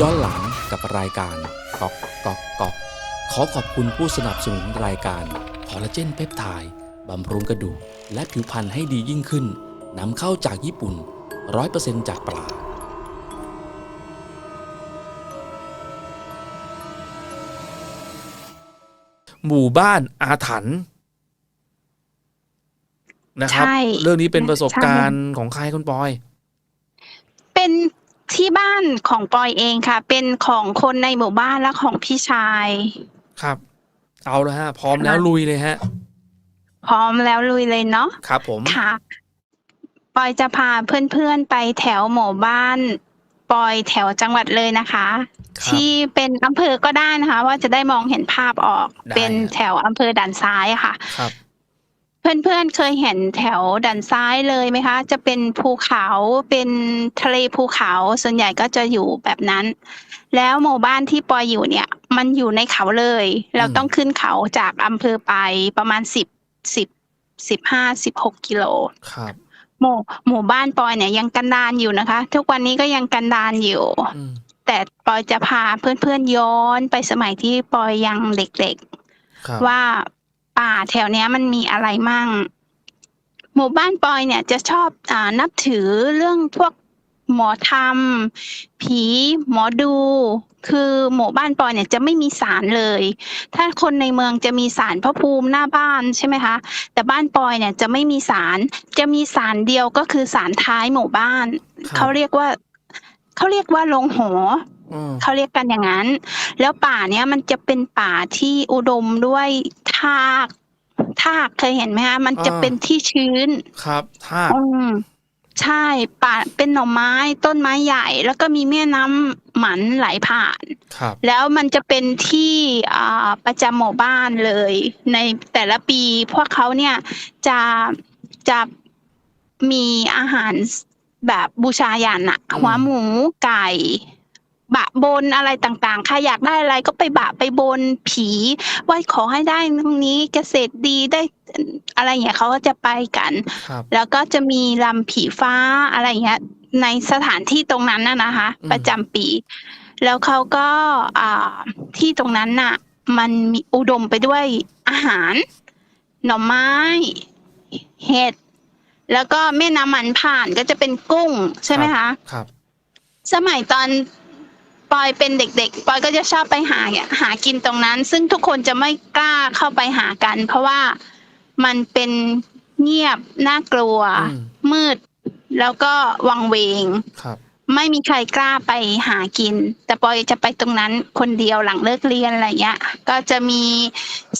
ย้อนหลังกับรายการก๊อกก๊อกก๊อกขอขอบคุณผู้สนับสนุนรายการคอลลาเจนเพปไทด์บำรุงกระดูกและผิวพรรณให้ดียิ่งขึ้นนำเข้าจากญี่ปุ่น 100%จากปลาหมู่บ้านอาถรรพ์นะครับใช่เรื่องนี้เป็นประสบการณ์ของใครคุณปอย เป็น ที่บ้านของปอยเองค่ะ เป็นของคนในหมู่บ้านและของพี่ชาย ครับ เอาแล้วฮะ พร้อมแล้วค่ะลุยเลยฮะ พร้อมแล้วลุยเลยเนาะครับผมค่ะปอยจะพาเพื่อนๆไปแถวหมู่บ้านปอยแถวจังหวัดเลยนะคะครับที่เป็นอำเภอก็ได้นะคะ ว่าจะได้มองเห็นภาพออกได้เป็นฮะแถวอำเภอด่านซ้ายอะค่ะครับ เพื่อนๆเคยเห็นแถวด่านซ้ายเลยไหมคะ จะเป็นภูเขาเป็นทะเลภูเขาส่วนใหญ่ก็จะอยู่แบบนั้น แล้วหมู่บ้านที่ปอยอยู่เนี่ย มันอยู่ในเขาเลย เราอืมต้องขึ้นเขาจากอำเภอไปประมาณสิบสิบสิบห้าสิบหกกิโลครับหมู่หมู่บ้านปอยเนี่ยยังกันดานอยู่นะคะ ทุกวันนี้ก็ยังกันดานอยู่อืมแต่ปอยจะพาเพื่อนๆย้อนไปสมัยที่ปอยยังเด็กๆครับว่า ป่าแถวเนี้ยมันมีอะไรมั่ง หมู่บ้านปอยเนี่ยจะชอบอ่านับถือเรื่องพวกหมอธรรม ผีหมอดู คือหมู่บ้านปอยเนี่ยจะไม่มีศาลเลย ถ้าคนในเมืองจะมีศาลพระภูมิหน้าบ้านใช่ไหมคะ แต่บ้านปอยเนี่ยจะไม่มีศาลจะมีศาลเดียวก็คือศาลท้ายหมู่บ้าน ครับ เขาเรียกว่า เขาเรียกว่าโรงหออืม เขาเรียกกันอย่างนั้น แล้วป่าเนี้ยมันจะเป็นป่าที่อุดมด้วยทากทากเคยเห็นไหมคะมันจะเป็นที่ชื้น ครับถ้าอืมใช่ป่าเป็นหน่อไม้ต้นไม้ใหญ่ แล้วก็มีแม่น้ำหมันไหลผ่านครับแล้วมันจะเป็นที่อ่าประจำหมู่บ้านเลย ในแต่ละปีพวกเขาเนี่ยจะจะมีอาหารแบบบูชายันอะอืมหัวหมูไก่ บะบนอะไรต่างๆใครอยากได้อะไรก็ไปบะไปบนผีว่าขอให้ได้ตรงนี้เกษตรดีได้อะไรอย่างเงี้ยเขาก็จะไปกัน ครับแล้วก็จะมีลำผีฟ้าอะไรอย่างเงี้ยในสถานที่ตรงนั้นน่ะนะคะ อืม ประจำปี แล้วเขาก็อ่าที่ตรงนั้นน่ะ มันมีอุดมไปด้วยอาหาร หน่อไม้ เห็ดแล้วก็แม่น้ำมันผ่านก็จะเป็นกุ้งใช่ไหมคะ ครับ สมัยตอน ปอยเป็นเด็กๆ ปอยก็จะชอบไปหาหากินตรงนั้น ซึ่งทุกคนจะไม่กล้าเข้าไปหากัน เพราะว่ามันเป็นเงียบน่ากลัวอืมมืด แล้วก็วังเวงครับ ไม่มีใครกล้าไปหากิน แต่ปอยจะไปตรงนั้นคนเดียวหลังเลิกเรียนอะไรเงี้ย ก็จะมี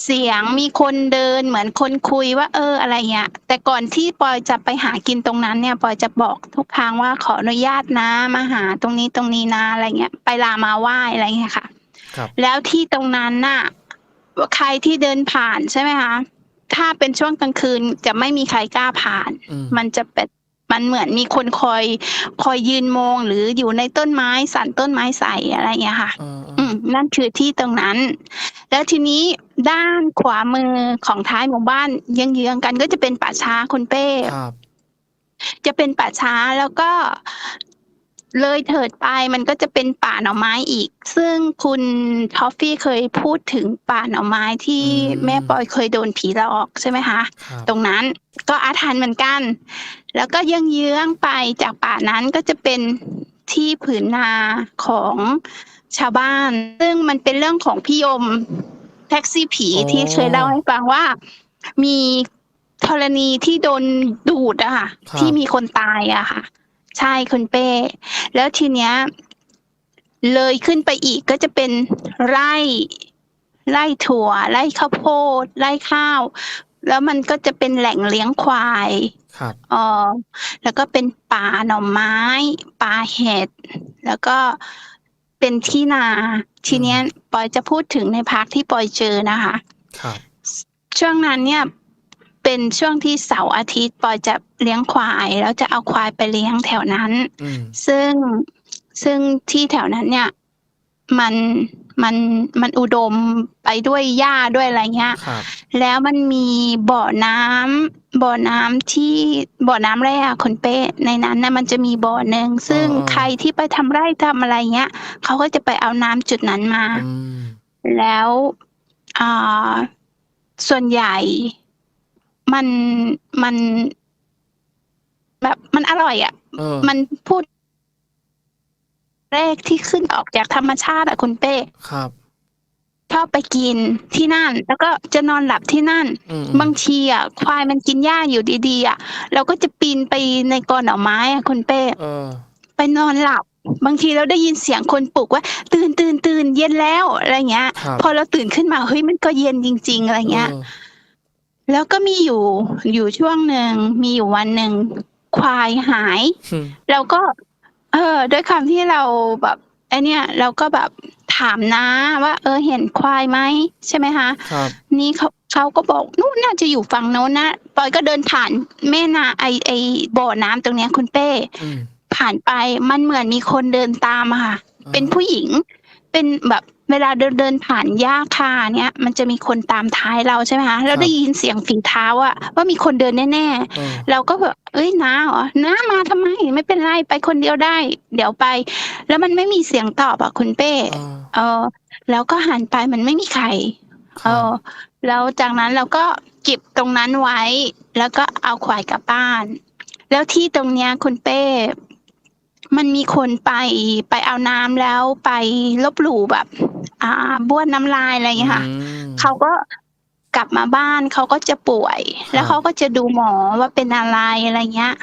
เสียงมีคนเดินเหมือนคนคุยว่า เอออะไรเงี้ย แต่ก่อนที่ปอยจะไปหากินตรงนั้นเนี่ยปอยจะบอกทุกครั้งว่าขออนุญาตนะมาหาตรงนี้ตรงนี้นะอะไรเงี้ย ไปลามาไหว้อะไรเงี้ยค่ะครับแล้วที่ตรงนั้นน่ะใครที่เดินผ่านใช่ไหมคะถ้าเป็นช่วงกลางคืนจะไม่มีใครกล้าผ่านอืมมันจะเป็น มันเหมือนมีคนคอยคอยยืนมองหรืออยู่ในต้นไม้สั่นต้นไม้ใส่อะไรอย่างเงี้ยค่ะเอออืมนั่นคือที่ตรงนั้น แล้วทีนี้ด้านขวามือของท้ายหมู่บ้านเยื้องๆกันก็จะเป็นป่าช้าคุณเป้ครับจะเป็นป่าช้าแล้วก็เลยเถิดไปมันก็จะเป็นป่าหน่อไม้อีก ซึ่งคุณทอฟฟี่เคยพูดถึงป่าหน่อไม้ที่แม่ปอยเคยโดนผีหลอกใช่ไหมคะครับตรงนั้นก็อาถรรพ์เหมือนกัน แล้วก็เยื้องๆไปจากป่านั้นก็จะเป็นที่ผืนนาของชาวบ้าน ซึ่งมันเป็นเรื่องของพี่ยมแท็กซี่ผีอ๋อที่เคยเล่าให้ฟังว่ามีธรณีที่โดนดูดอะค่ะ ครับ ที่มีคนตายอะค่ะ ใช่คุณเป้ แล้วทีเนี้ย เลยขึ้นไปอีกก็จะเป็นไร่ไร่ถั่ว ไร่ข้าวโพด ไร่ข้าว แล้วมันก็จะเป็นแหล่งเลี้ยงควาย ครับ เออแล้วก็เป็นป่าหน่อไม้ ป่าเห็ดแล้วก็เป็นที่นา ทีเนี้ยปอยจะพูดถึงในพักที่ปอยเจอนะคะ ครับ ช่วงนั้นเนี่ยเป็นช่วงที่เสาร์อาทิตย์ปอยจะเลี้ยงควาย แล้วจะเอาควายไปเลี้ยงแถวนั้น อืม ซึ่งซึ่งที่แถวนั้นเนี่ย มันมันมันอุดมไปด้วยหญ้าด้วยอะไรเงี้ย ครับ แล้วมันมีบ่อน้ำบ่อน้ำที่บ่อน้ำแร่อะคุณเป้ในนั้นนะมันจะมีบ่อหนึ่งซึ่งอ่าๆใครที่ไปทำไร่ทำอะไรเงี้ยเขาก็จะไปเอาน้ำจุดนั้นมาอืมแล้วอ่าส่วนใหญ่มันมัน แบบมันอร่อยอะ่ะเออมันพูดแรกที่ขึ้นออกจากธรรมชาติอะคุณเป้ ครับ ชอบไปกินที่นั่น แล้วก็จะนอนหลับที่นั่นอืม บางทีอะควายมันกินหญ้าอยู่ดีๆอะเราก็จะปีนไปในกอหน่อไม้อะคุณเป้ เออ ไปนอนหลับ บางทีเราได้ยินเสียงคนปลุกว่า ตื่นตื่นตื่นเย็นแล้วอะไรเงี้ย ครับ พอเราตื่นขึ้นมาเฮ้ยมันก็เย็นจริง ๆอะไรเงี้ยออแล้วก็มีอยู่อยู่ช่วงหนึ่งมีอยู่วันหนึ่งควายหาย อืม เราก็ เออ ด้วยคำที่เราแบบไอเนี้ยเราก็แบบ ถามนะว่า เออเห็นควายไหมใช่ไหมคะครับ นี่เขาเขาก็บอกนู่นน่าจะอยู่ฝั่งโน้นนะปอยก็เดินผ่านแม่นาไอไอบ่อน้ำตรงเนี้ยคุณเป้ อืม ผ่านไปมันเหมือนมีคนเดินตามอะค่ะ อ่า เป็นผู้หญิง เป็นแบบ เวลาเดินเดินผ่านหญ้าคาเนี้ยมันจะมีคนตามท้ายเราใช่ไหมคะเราได้ยินเสียงฝีเท้าอะว่ามีคนเดินแน่ๆเออเราก็แบบเอ้ยน้าเหรอน้ามาทำไมไม่เป็นไรไปคนเดียวได้ เดี๋ยวไป แล้วมันไม่มีเสียงตอบอะคุณเป้เออเออแล้วก็หันไปมันไม่มีใครคเอรับอแล้วจากนั้นเราก็เก็บตรงนั้นไว้ แล้วก็เอาควายกลับบ้าน แล้วที่ตรงเนี้ยคุณเป้ มันมีคนไปไปเอาน้ำแล้วไปลบหลู่แบบ อ่าบ้วนน้ำลายอะไรอย่างเงี้ยค่ะอืมเขาก็กลับมาบ้านเขาก็จะป่วยครับแล้วเขาก็จะดูหมอว่าเป็นอะไรอะไรเงี้ย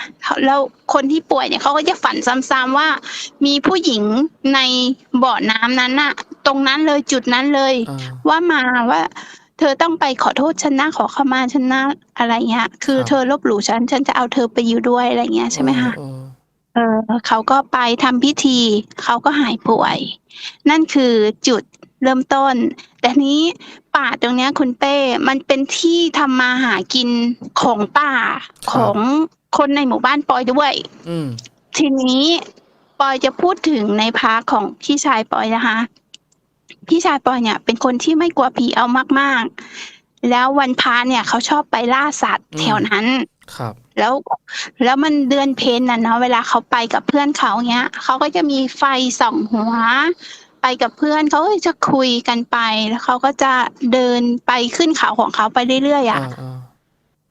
แล้วคนที่ป่วยเนี่ยเขาก็จะฝันซ้ำๆว่า มีผู้หญิงในบ่อน้ำนั้นน่ะตรงนั้นเลยจุดนั้นเลยเออว่ามาว่า เธอต้องไปขอโทษฉันนะขอขมาฉันนะอะไรเงี้ย คือครับเธอลบหลู่ฉันฉันจะเอาเธอไปอยู่ด้วยอะไรเงี้ยใช่ไหมคะ เออเออเขาก็ไปทำพิธี เขาก็หายป่วย นั่นคือจุดเริ่มต้น แต่นี้ป่าตรงเนี้ยคุณเป้มันเป็นที่ทำมาหากินของป่าของคนในหมู่บ้านปอยด้วยอืมทีนี้ปอยจะพูดถึงในพาร์ทของพี่ชายปอยนะคะ พี่ชายปอยเนี่ย เป็นคนที่ไม่กลัวผีเอามากๆ แล้ววันพาเนี่ยเขาชอบไปล่าสัตว์แถวนั้น ครับ แล้วแล้วมันเดือนเพนน่ะเนาะเวลาเขาไปกับเพื่อนเขาเงี้ยเขาก็จะมีไฟส่องหัว ไปกับเพื่อนเขาก็จะคุยกันไป แล้วเขาก็จะเดินไปขึ้นเขาของเขาไปเรื่อยๆอะ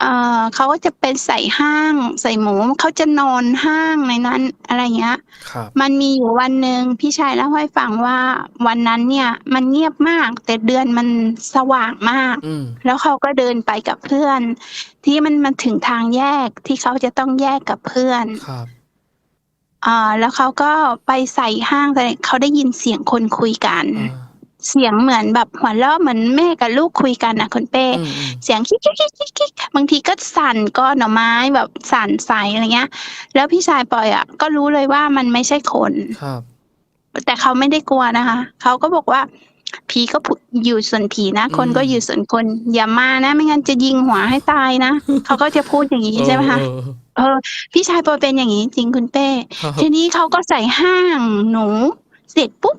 เออเขาก็จะเป็นใส่ห้าง ใส่หมูเขาจะนอนห้างในนั้นอะไรเงี้ย ครับ มันมีอยู่วันหนึ่งพี่ชายเล่าให้ฟังว่าวันนั้นเนี่ยมันเงียบมาก แต่เดือนมันสว่างมาก อืม แล้วเขาก็เดินไปกับเพื่อน ที่มันมาถึงทางแยกที่เขาจะต้องแยกกับเพื่อน ครับ อ่าแล้วเขาก็ไปใส่ห้างแต่เขาได้ยินเสียงคนคุยกัน อ่า เสียงเหมือนแบบหัวเราะเหมือนแม่กับลูกคุยกันนะคุณเป้อืมอืมเสียงคิกคิกคิกคิกคิกบางทีก็สั่นก้อนหน่อไม้แบบสั่นใสอะไรเงี้ย แล้วพี่ชายปอยอะ ก็รู้เลยว่ามันไม่ใช่คนครับ แต่เขาไม่ได้กลัวนะคะเขาก็บอกว่าผีก็ผุอยู่ส่วนผีนะ คนอืมก็อยู่ส่วนคน อย่ามานะ ไม่งั้นจะยิงหัวให้ตายนะเขาก็จะพูดอย่างนี้ใช่ไหมคะเออเออพี่ชายปอยเป็นอย่างนี้จริงคุณเป้ครับทีนี้เขาก็ใส่ห้างหนู เสร็จปุ๊บ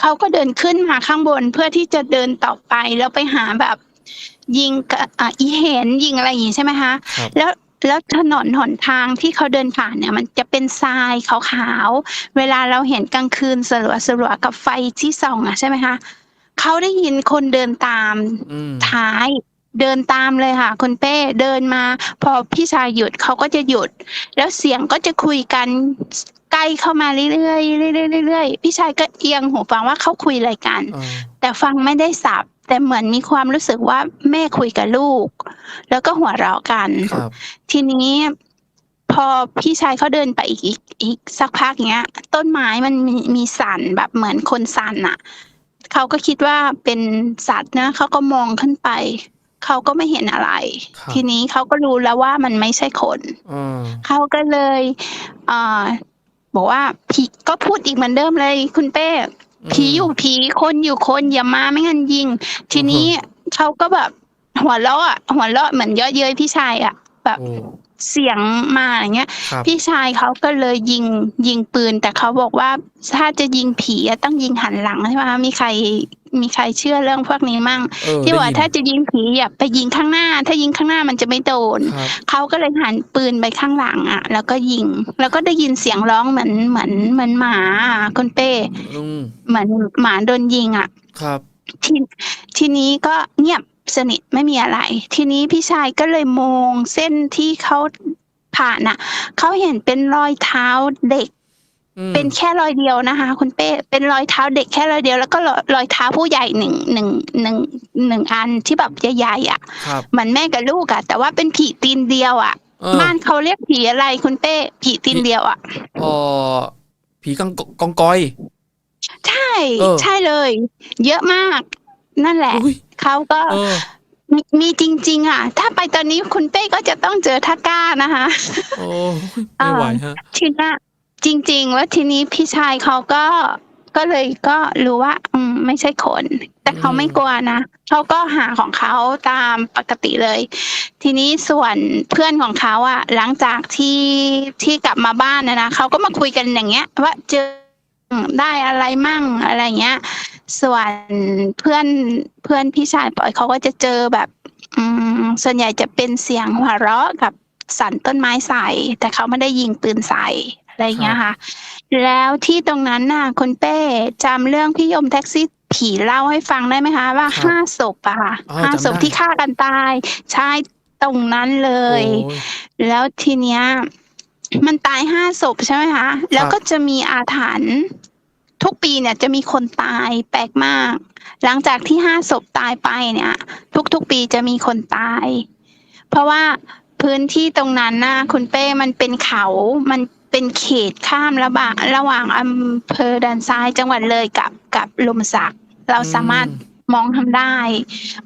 เขาก็เดินขึ้นมาข้างบนเพื่อที่จะเดินต่อไปแล้วไปหาแบบ ยิงกะอะอีเห็นยิงอะไรอย่างนี้ใช่ไหมคะ ครับ แล้วแล้วถนนหนทางที่เขาเดินผ่านเนี่ย มันจะเป็นทรายขาวๆ เวลาเราเห็นกลางคืนสลัวสลัวๆกับไฟที่ส่องอะใช่ไหมคะเขาได้ยินคนเดินตาม อืม ท้ายเดินตามเลยค่ะคุณเป้เดินมา พอพี่ชายหยุดเขาก็จะหยุด แล้วเสียงก็จะคุยกัน ใกล้เข้ามาเรื่อยๆเรื่อยๆเรื่อยๆพี่ชายก็เอียงหูฟังว่าเขาคุยอะไรกันอ่าแต่ฟังไม่ได้สับแต่เหมือนมีความรู้สึกว่าแม่คุยกับลูก แล้วก็หัวเราะกัน ครับทีนี้พอพี่ชายเขาเดินไปอีกอีกอีกสักพักเนี้ย ต้นไม้มันมีมีสั่นแบบเหมือนคนสั่นอะเขาก็คิดว่าเป็นสัตว์นะเขาก็มองขึ้นไป เขาก็ไม่เห็นอะไร ครับทีนี้เขาก็รู้แล้วว่ามันไม่ใช่คนอ่าเขาก็เลยเอ่อ บอกว่าผีก็พูดอีกเหมือนเดิมเลย คุณเป้ผีอยู่ผีคนอยู่คนอย่ามาไม่งั้นยิง ทีนี้เขาก็แบบหัวเราะอะหัวเราะเหมือนเยอะเย้ยพี่ชายอะแบบโอ้ เสียงมาอย่างเงี้ย ครับ พี่ชายเขาก็เลยยิงยิงปืน แต่เขาบอกว่าถ้าจะยิงผีอะต้องยิงหันหลังใช่ไหมคะมีใครมีใครเชื่อเรื่องพวกนี้มั่ง เออที่ว่าได้ยินถ้าจะยิงผีอย่าไปยิงข้างหน้า ถ้ายิงข้างหน้ามันจะไม่โดน ครับเขาก็เลยหันปืนไปข้างหลังอะ แล้วก็ยิง แล้วก็ได้ยินเสียงร้องเหมือนเหมือนเหมือนหมาอะคุณเป้อืมเหมือนหมาโดนยิงอะ ครับ ทีทีนี้ก็เงียบ สนิทไม่มีอะไร ทีนี้พี่ชายก็เลยมองเส้นที่เขาผ่านน่ะเขาเห็นเป็นรอยเท้าเด็กอืมเป็นแค่รอยเดียวนะคะ คุณเป้เป็นรอยเท้าเด็กแค่รอยเดียว แล้วก็รอยรอยเท้าผู้ใหญ่หนึ่งหนึ่งหนึ่งหนึ่งอันที่แบบใหญ่ๆอะครับเหมือนแม่กับลูกอะ แต่ว่าเป็นผีตีนเดียวอะเออบ้านเขาเรียกผีอะไรคุณเป้ผีตีนเดียวอะเออผีกังกองกอย ใช่เออใช่เลย เยอะมากนั่นแหละอุ้ย เขาก็เออมีมีจริงๆอะ ถ้าไปตอนนี้คุณเป้ก็จะต้องเจอท่าก้านะคะ โอ้ยไม่ไหวฮะ ทีนี้จริง ๆ แล้วทีนี้พี่ชายเขาก็ก็เลยก็รู้ว่า อืมไม่ใช่คน แต่เขาอืม ไม่กลัวนะเขาก็หาของเขาตามปกติเลย ทีนี้ส่วนเพื่อนของเขาอะหลังจากที่ที่กลับมาบ้านนะนะเขาก็มาคุยกันอย่างเงี้ย ว่าเจอได้อะไรมั่งอะไรเงี้ย ส่วนเพื่อนเพื่อนพี่ชายปอยเขาก็จะเจอแบบ อืมส่วนใหญ่จะเป็นเสียงหัวเราะกับสั่นต้นไม้ใส่แต่เขาไม่ได้ยิงปืนใส่อะไรเงี้ยค่ะ แล้วที่ตรงนั้นน่ะคุณเป้จำเรื่องพี่ยมแท็กซี่ผีเล่าให้ฟังได้ไหมคะ ว่าครับห้าศพอะค่ะอ๋อห้าจำศพได้ที่ฆ่ากันตาย ใช่ตรงนั้นเลโอ้ยยแล้วทีเนี้ยมันตายห้าศพใช่ไหมคะ แล้วก็จะมีอาถรรพ์ ทุกปีเนี่ยจะมีคนตายแปลกมาก หลังจากที่ห้าศพตายไปเนี่ย ทุกๆปีจะมีคนตาย เพราะว่าพื้นที่ตรงนั้นน่ะคุณเป้มันเป็นเขา มันเป็นเขตข้ามระหว่างระหว่างอำเภอด่านซ้ายจังหวัดเลยกับกับลมสัก เราสามารถมองทำได้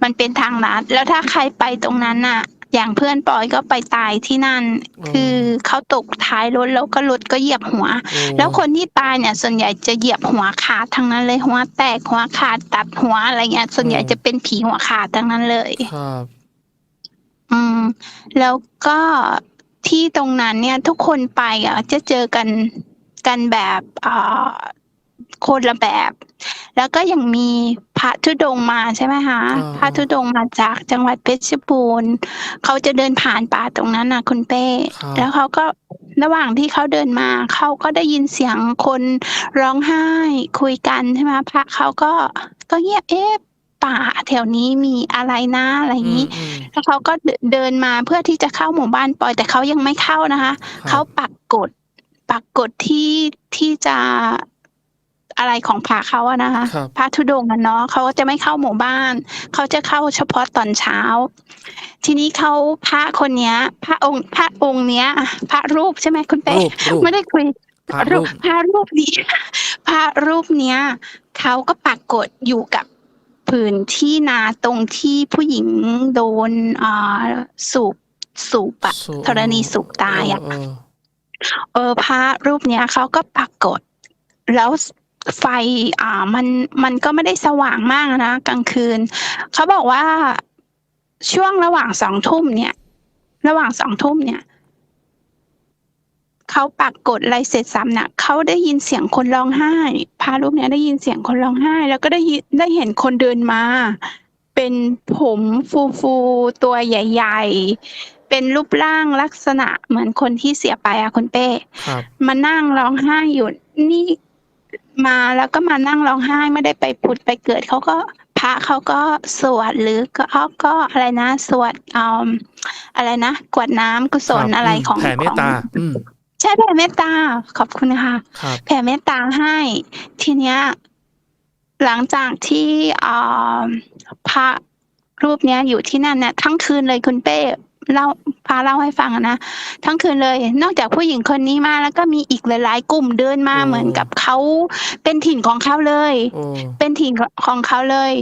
มันเป็นทางลัด แล้วถ้าใครไปตรงนั้นน่ะ อย่างเพื่อนปอยก็ไปตายที่นั่นอ๋อคือเขาตกท้ายรถแล้วก็รถก็เหยียบหัวโอ้แล้วคนที่ตายเนี่ยส่วนใหญ่จะเหยียบหัวขาดทั้งนั้นเลยหัวแตกหัวขาดตัดหัวอะไรเงี้ย ส่วนใหญ่จะเป็นผีหัวขาดทั้งนั้นเลยครับอืม แล้วก็ที่ตรงนั้นเนี่ย ทุกคนไปอะจะเจอกันกันแบบอ่าคนละแบบ แล้วก็ยังมีพระธุดงค์มาใช่ไหมคะอ่าพระธุดงค์มาจากจังหวัดเพชรบูรณ์เขาจะเดินผ่านป่าตรงนั้นนะคุณเป้ครับแล้วเขาก็ระหว่างที่เขาเดินมาเขาก็ได้ยินเสียงคนร้องไห้คุยกันใช่ไหมพระเขาก็ก็เงียบเอ๊ะป่าแถวนี้มีอะไรนะอะไรอย่างนี้อืมแล้วเขาก็เดิเดินมาเพื่อที่จะเข้าหมู่บ้านปอย แต่เขายังไม่เข้านะคะครับเขาปักกฎปักกฎที่ที่จะ อะไรของพระเขาอะนะคะครับ พระธุดงค์อะเนาะเขาก็จะไม่เข้าหมู่บ้าน เขาจะเข้าเฉพาะตอนเช้า ทีนี้เขาพระคนเนี้ย พระองค์พระองค์เนี้ยพระรูปใช่ไหมคุณเป้รูปรูปไม่ได้คุย พระรูป พระรูปนี้ พระรูปเนี้ยเขาก็ปักกฎอยู่กับผืนที่นาตรงที่ผู้หญิงโดนอ่าสูบสูบอะสูธรณีสูบตายอะ เออเออพระรูปเนี้ยเขาก็ปักกฎแล้ว ไฟอ่ามันมันก็ไม่ได้สว่างมากนะกลางคืน เขาบอกว่าช่วงระหว่างสองทุ่มเนี่ย ระหว่างสองทุ่มเนี่ยเขาปักกฎอะไรเสร็จสับน่ะเขาได้ยินเสียงคนร้องไห้พระรูปเนี้ยได้ยินเสียงคนร้องไห้ แล้วก็ได้ยินได้เห็นคนเดินมา เป็นผมฟูฟูๆตัวใหญ่ ๆ เป็นรูปร่างลักษณะเหมือนคนที่เสียไปอะคุณเป้ครับมานั่งร้องไห้อยู่นี่ มาแล้วก็มานั่งร้องไห้ไม่ได้ไปผุดไปเกิดเขาก็พระเขาก็สวดหรือก็เขาก็อะไรนะ สวดอ่าอะไรนะกวดน้ำกุศลครับอะไรมของแผ่เมตตาของอืมใช่แผ่เมตตาขอบคุณค่ะครับแผ่เมตตาให้ ทีเนี้ย หลังจากที่อ่าพระรูปเนี้ยอยู่ที่นั่นเนี่ยทั้งคืนเลยคุณเป้ เล่าพาเล่าให้ฟังอะนะทั้งคืนเลย นอกจากผู้หญิงคนนี้มาแล้วก็มีอีกหลายๆกลุ่มเดินมาโอ้เหมือนกับเขาเป็นถิ่นของเขาเลยโอ้เป็นถิ่นของเขาเลย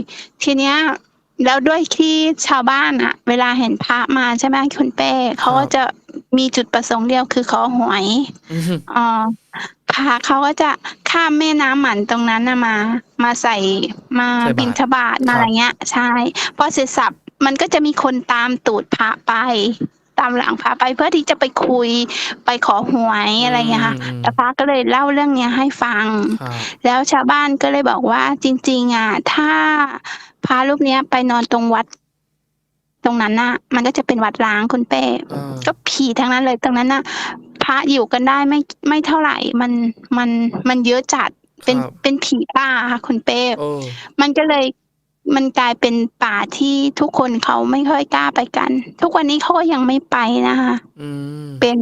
ทีเนี้ยแล้วด้วยที่ชาวบ้านอะเวลาเห็นพระมาใช่ไหมคุณเป้เขาก็จะมีจุดประสงค์เดียวคือขอหวยอืมอ่าพระเขาก็จะข้ามแม่น้ำหมันตรงนั้นนะมา มาใส่มาใส่บาตรบิณฑบาตมาครับอะไรเงี้ย ใช่พอเสร็จสับ มันก็จะมีคนตามตูดพระไป ตามหลังพระไปเพื่อที่จะไปคุยไปขอหวยอะไรเงี้ยค่ะอืมแล้วพระก็เลยเล่าเรื่องเนี้ยให้ฟัง ครับ แล้วชาวบ้านก็เลยบอกว่าจริง ๆ อะ ถ้าพระรูปเนี้ยไปนอนตรงวัด ตรงนั้นน่ะ มันก็จะเป็นวัดร้างคุณเป้อ่า ก็ผีทั้งนั้นเลยตรงนั้นน่ะ พระอยู่กันได้ไม่ไม่เท่าไหร่ มันมันมันเยอะจัดเป็นครับ เป็นผีป่าค่ะคุณเป้เออมันก็เลย มันกลายเป็นป่าที่ทุกคนเขาไม่ค่อยกล้าไปกัน ทุกวันนี้เขาก็ยังไม่ไปนะคะอืมเป็น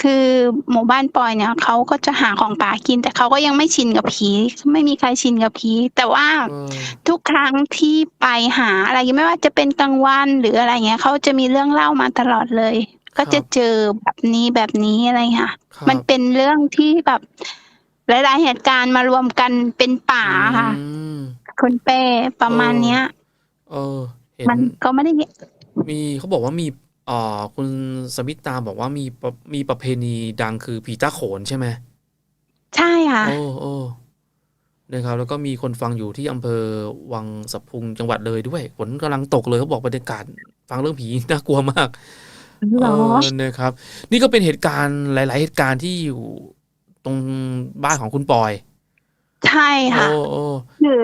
คือหมู่บ้านปอยเนี่ยเขาก็จะหาของป่ากิน แต่เขาก็ยังไม่ชินกับผีไม่มีใครชินกับผีแต่ว่าเออทุกครั้งที่ไปหาอะไรไม่ว่าจะเป็นกลางวันหรืออะไรเงี้ยเขาจะมีเรื่องเล่ามาตลอดเลย ก็จะเจอแบบนี้แบบนี้อะไรเงี้ยค่ะครับมันเป็นเรื่องที่แบบหลายๆเหตุการณ์มารวมกันเป็นป่าค่ะอืม คุณเป้ประมาณเนี้ย เออ เห็นมันก็ไม่ได้มีเขาบอกว่ามีอ่าคุณสมิตาบอกว่ามีประมีประเพณีดังคือผีตาโขนใช่ไหมใช่ค่ะ โอ้โอ้นะครับ แล้วก็มีคนฟังอยู่ที่อำเภอวังสะพุงจังหวัดเลยด้วยฝนกำลังตกเลยเขาบอกบรรยากาศฟังเรื่องผีน่ากลัวมาก เหรอ เออนะครับ นี่ก็เป็นเหตุการณ์หลาย ๆ เหตุการณ์ที่อยู่ตรงบ้านของคุณปอยใช่ค่ะ โอ้โอ้คือ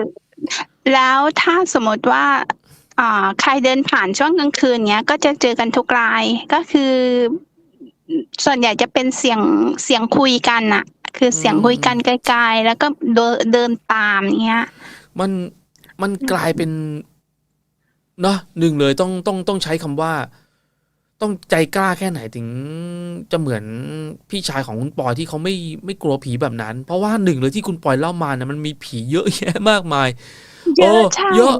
แล้วถ้าสมมติว่าอ่าใครเดินผ่านช่วงกลางคืนเนี้ย ก็จะเจอกันทุกรายก็คือ ส่วนใหญ่จะเป็นเสียงเสียงคุยกันน่ะคือเสียงคุยกันไกลๆแล้วก็เดินเดินตามเนี้ย มันมันกลายเป็นเนาะหนึ่งเลยต้องต้องต้องใช้คำว่า ต้องใจกล้าแค่ไหนถึงจะเหมือนพี่ชายของคุณปอยที่เขาไม่ไม่กลัวผีแบบนั้น เพราะว่าหนึ่งเลยที่คุณปอยเล่ามานะมันมีผีเยอะแยะมากมายเยอะใช่เยอะ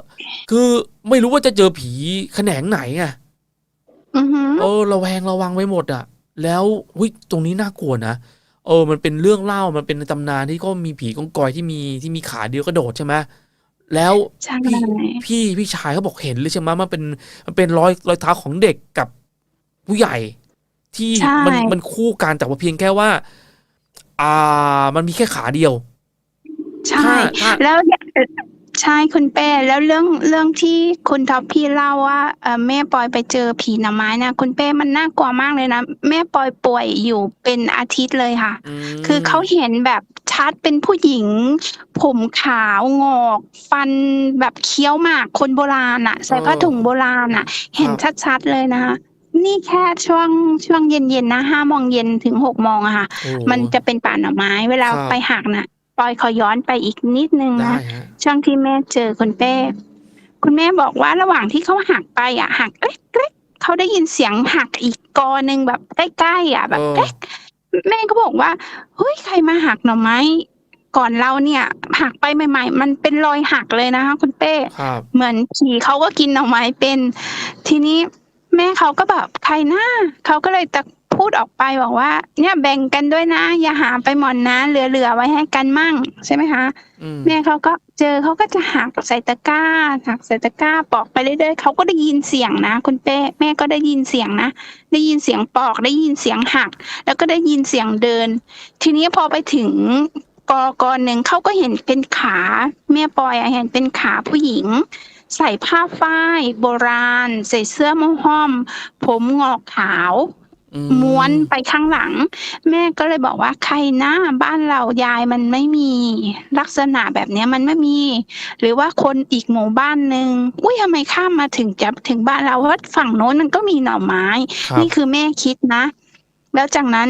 คือไม่รู้ว่าจะเจอผีแขนงไหนไงอือหือเออระแวงระวังไว้หมดอะแล้วหุยตรงนี้น่ากลัวนะเออ มันเป็นเรื่องเล่ามันเป็นในตำนานที่ก็มีผีกองกอยที่มีที่มีขาเดียวกระโดดใช่ไหมแล้วใช่พี่พี่พี่ชายเขาบอกเห็นเลยใช่ไหมมันเป็นมันเป็นรอยรอยเท้าของเด็กกับ ผู้ใหญ่ที่ใช่มันมันคู่กันแต่ว่าเพียงแค่ว่า อ่า มันมีแค่ขาเดียว ใช่ถ้าถ้าแล้วใช่คุณเป้แล้วเรื่องเรื่องที่คุณท็อปพี่เล่าว่าเอ่อแม่ปอยไปเจอผีหน่อไม้นะคุณเป้มันน่ากลัวมากเลยนะแม่ปอยป่วยอยู่เป็นอาทิตย์เลยค่ะมคือเขาเห็นแบบชัดเป็นผู้หญิง ผมขาวงอก ฟันแบบเคี้ยวหมากคนโบราณอะใส่ผ้าถุงโบราณอะเห็นชัดๆเลยนะคะ นี่แค่ช่วงช่วงเย็นๆนะห้าโมงเย็นถึงหกโมงอะค่ะ โอ้ มันจะเป็นป่าหน่อไม้ เวลาครับ ไปหักน่ะปอยขอย้อนไปอีกนิดนึงได้นะฮะ ช่วงที่แม่เจอคุณเป้คุณแม่บอกว่าระหว่างที่เขาหักไปอะหักเล็กๆเขาได้ยินเสียงหักอีกกอหนึ่งแบบใกล้ๆอะแบบเออเล็กแม่ก็บอกว่าเฮ้ยใครมาหักหน่อไม้ ก่อนเราเนี่ย หักไปใหม่ ๆ มันเป็นรอยหักเลยนะคะคุณเป้ ครับ เหมือนผีเขาก็กินหน่อไม้เป็น ทีนี้ แม่เขาก็แบบใครนะเขาก็เลยตะพูดออกไปบอกว่า เนี่ยแบ่งกันด้วยนะ อย่าหาไปหมดนะเหลือๆไว้ให้กันมั่งใช่ไหมคะอืมแม่เขาก็เจอเขาก็จะหักใส่ตะกร้าหักใส่ตะกร้าปอกไปเรื่อยๆเขาก็ได้ยินเสียงนะ คุณเป้แม่ก็ได้ยินเสียงนะได้ยินเสียงปอกได้ยินเสียงหัก แล้วก็ได้ยินเสียงเดิน ทีนี้พอไปถึงกอกอหนึ่งเขาก็เห็นเป็นขา แม่ปอยอะเห็นเป็นขาผู้หญิง ใส่ผ้าฝ้ายโบราณ ใส่เสื้อโมห้อม ผมงอกขาวอืม้วนไปข้างหลัง แม่ก็เลยบอกว่าใครนะบ้านเรายายมันไม่มีลักษณะแบบเนี้ยมันไม่มี หรือว่าคนอีกหมู่บ้านหนึ่งอุ้ยทำไมข้ามมาถึงจะถึงบ้านเราเพราะฝั่งโน้นมันก็มีหน่อไม้ครับนี่คือแม่คิดนะแล้วจากนั้น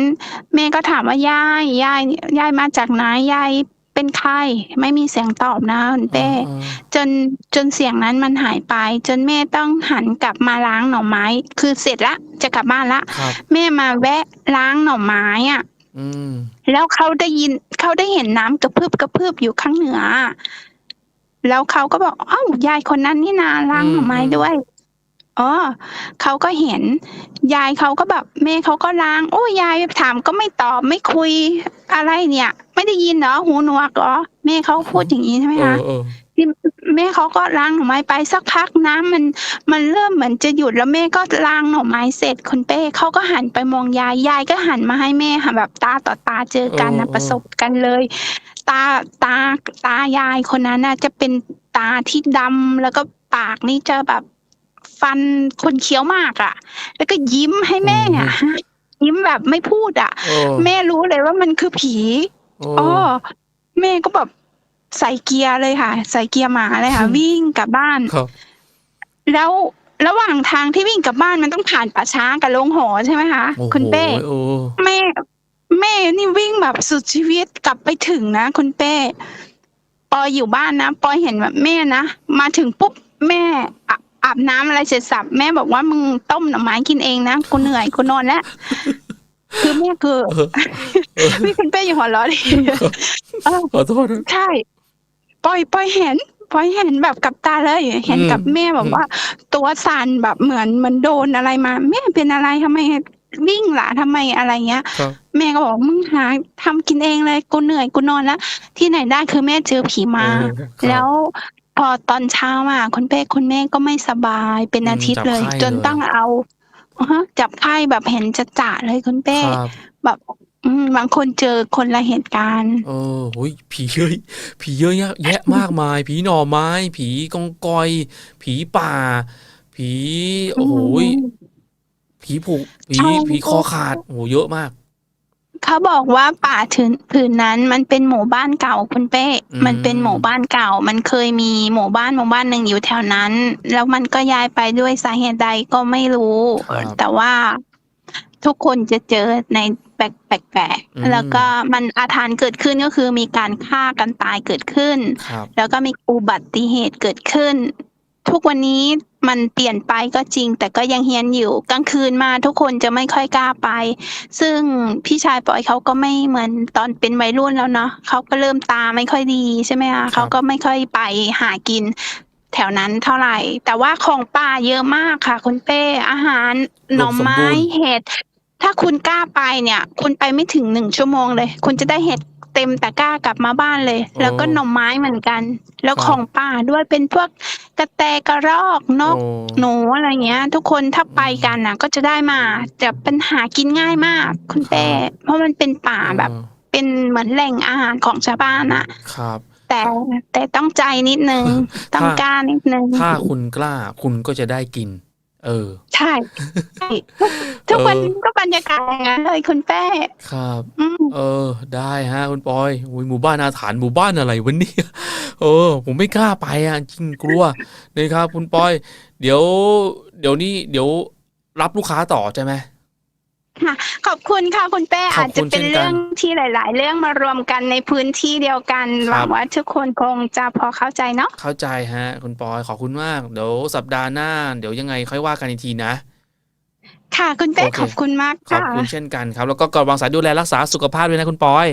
แม่ก็ถามว่ายายยายยายมาจากไหนยาย เป็นใครไม่มีเสียงตอบนะคุณเป้อ่าจนจนเสียงนั้นมันหายไป จนแม่ต้องหันกลับมาล้างหน่อไม้ คือเสร็จละจะกลับบ้านละครับแม่มาแวะล้างหน่อไม้อะอืมแล้วเขาได้ยินเขาได้เห็นน้ำกระพืบกระพืบอยู่ข้างเหนือ แล้วเขาก็บอกเอ้ายายคนนั้นนี่นาล้างหน่อไม้ด้วย อ๋อเขาก็เห็น ยายเขาก็แบบแม่เขาก็ล้าง โอ้ยายถามก็ไม่ตอบไม่คุยอะไรเนี่ย ไม่ได้ยินเหรอหูหนวกเหรอแม่เขาพูดอย่างนี้ใช่ไหมเอคะอเออที่แม่เขาก็ล้างหน่อไม้ไปสักพักน้ำมันมันเริ่มเหมือนจะหยุดแล้วแม่ก็ล้างหน่อไม้เสร็จคุณเป้เขาก็หันไปมองยายยายก็หันมาให้แม่ค่ะแบบตาต่อตาเจอกันนะประสบกันเลย ตาตาตายายคนนั้นน่ะจะเป็นตาที่ดำแล้วก็ปากนี่จะแบบ ฟันคนเคี้ยวมากอะแล้วก็ยิ้มให้แม่อะยิ้มแบบไม่พูดอะเออแม่รู้เลยว่ามันคือผีโอ้อ๋อแม่ก็แบบใส่เกียร์เลยค่ะ ใส่เกียร์หมาเลยค่ะ วิ่งกลับบ้านครับแล้วระหว่างทางที่วิ่งกลับบ้านมันต้องผ่านป่าช้ากับโรงหอใช่ไหมคะโอ้โหคุณเป้โอ้แม่แม่นี่วิ่งแบบสุดชีวิตกลับไปถึงนะคุณเป้ปอยอยู่บ้านนะปอยเห็นแบบแม่นะมาถึงปุ๊บแม่ อาอาบน้ำอะไรเสร็จสับแม่บอกว่ามึงต้มหน่อไม้กินเองนะกูเหนื่อยกูนอนแล้วคือแม่คือเออเออพี่คุณเป้อย่าหัวเราะดิเออขอโทษนะใช่ปอยปอยเห็นปอยเห็นแบบกับตาเลยเห็นกับอืมแม่แบบอืมว่า ตัวสั่นแบบเหมือนเหมันโดนอะไรมา แม่เป็นอะไรทำไมวิ่งล่ะทำไมอะไรเงี้ยครับแม่ก็บอกมึงหาทำกินเองเลยกูเหนื่อยกูนอนแล้วที่ไหนได้คือแม่เจอผีมาเออครับแล้ว พอตอนเช้ามาคุณเป้คุณแม่ก็ไม่สบายเป็นอืมอาทิตย์เลยจับไข้จนเลยต้องเอาอ่าฮะจับไข้แบบเห็นจะจะๆเลยคุณเป้ครับแบบอืมบางคนเจอคนละเหตุการณ์ เออโอ้ยผีเยอะผีเยอะแยะแยะมากมาย ผีหน่อไม้ ผีกองกอย ผีป่า ผี โอ้โหยผีผูกผีใช่ผีคอขาดโอ้โหเยอะมาก เขาบอกว่าป่าถืนผืนนั้นมันเป็นหมู่บ้านเก่าคุณเป้ อืม มันเป็นหมู่บ้านเก่า มันเคยมีหมู่บ้านหมู่บ้านหนึ่งอยู่แถวนั้น แล้วมันก็ย้ายไปด้วยสาเหตุใดก็ไม่รู้ ครับ แต่ว่าทุกคนจะเจอในแปลกแปลกอืม ๆแล้วก็มันอาถรรพ์เกิดขึ้นก็คือมีการฆ่ากันตายเกิดขึ้น ครับ แล้วก็มีอุบัติเหตุเกิดขึ้น ทุกวันนี้มันเปลี่ยนไปก็จริง แต่ก็ยังเฮียนอยู่กลางคืนมาทุกคนจะไม่ค่อยกล้าไป ซึ่งพี่ชายปอยเขาก็ไม่เหมือนตอนเป็นวัยรุ่นแล้วเนาะเขาก็เริ่มตาไม่ค่อยดีใช่ไหมคะเขาก็ไม่ค่อยไปหากิน แถวนั้นเท่าไหร่ แต่ว่าของป่าเยอะมากค่ะ คุณเป้อาหารหน่อไม้อุดมสมบูรณ์เห็ดถ้าคุณกล้าไปเนี่ย คุณไปไม่ถึงหนึ่งชั่วโมงเลย คุณจะได้เห็ด เต็มตะกร้ากลับมาบ้านเลย แล้วก็หน่อไม้เหมือนกัน แล้วของป่าด้วยเป็นพวกกระแตกระรอกนกโอ้หนูอะไรเงี้ย ทุกคนถ้าไปกันนะก็จะได้มาจะเป็นหากินง่ายมาก คุณเป้เพราะมันเป็นป่าแบบเออเป็นเหมือนแหล่งอาหารของชาวบ้านอะครับแต่แต่ต้องใจนิดนึง ต้องกล้านิดนึง ถ้าคุณกล้าคุณก็จะได้กิน เออใช่ใช่ทุกวันเออก็บรรยากาศอย่างนั้นเลยคุณเป้ครับอืมเออ ได้ฮะคุณปอยอุ้ยหมู่บ้านอาถรรพ์หมู่บ้านอะไรวะเนี่ยเออ ผมไม่กล้าไปอะจริงกลัวนะครับ คุณปอย เดี๋ยว เดี๋ยวนี้เดี๋ยวรับลูกค้าต่อใช่ไหม ค่ะขอบคุณค่ะคุณเป้ขอบอาจจะคุณเป็นเช่นกันเรื่องที่หลาย ๆ เรื่องมารวมกันในพื้นที่เดียวกันครับหวังว่าทุกคนคงจะพอเข้าใจเนาะเข้าใจฮะ คุณปอยขอบคุณมากเดี๋ยวสัปดาห์หน้า เดี๋ยวยังไงค่อยว่ากันอีกทีนะ ค่ะ คุณเป้โอเค ขอบคุณมากขอบค่ะคุณเช่นกันครับ แล้วก็ก่อนวางสายดูแลรักษาสุขภาพด้วยนะคุณปอย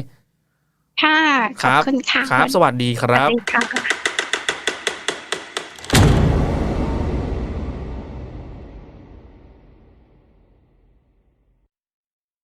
ค่ะคขรัอบ บคุณค่ะครับ สวัสดีคสวัรับสดีค่ะ